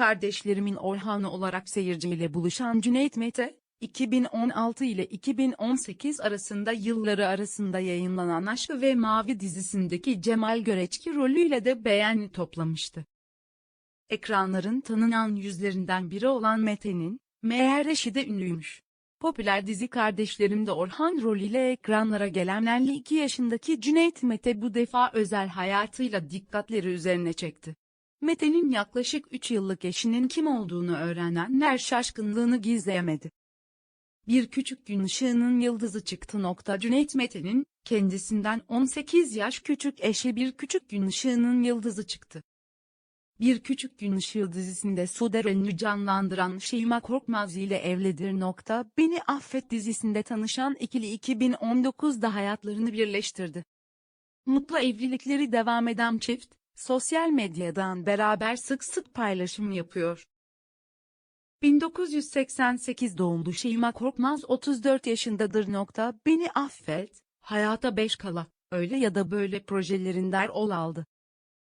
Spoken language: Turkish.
kardeşlerimin Orhan'ı olarak seyirciyle buluşan Cüneyt Mete, 2016 ile 2018 arasında yılları arasında yayınlanan Aşkı ve Mavi dizisindeki Cemal Göreçki rolüyle de beğeni toplamıştı. Ekranların tanınan yüzlerinden biri olan Mete'nin, meğer eşi de ünlüymüş. Popüler dizi Kardeşlerimde Orhan rolüyle ekranlara gelen 52 yaşındaki Cüneyt Mete bu defa özel hayatıyla dikkatleri üzerine çekti. Mete'nin yaklaşık 3 yıllık eşinin kim olduğunu öğrenenler şaşkınlığını gizleyemedi. Bir küçük gün ışığının yıldızı çıktı. Nokta Cüneyt Mete'nin, kendisinden 18 yaş küçük eşi bir küçük gün ışığının yıldızı çıktı. Bir Küçük Gün Işığı dizisinde Sude rolünü canlandıran Şeyma Korkmaz ile evlidir. Nokta, Beni Affet dizisinde tanışan ikili 2019'da hayatlarını birleştirdi. Mutlu evlilikleri devam eden çift, sosyal medyadan beraber sık sık paylaşım yapıyor. 1988 doğumlu Şeyma Korkmaz 34 yaşındadır. Nokta, Beni Affet, hayata beş kala, öyle ya da böyle projelerinden ol aldı.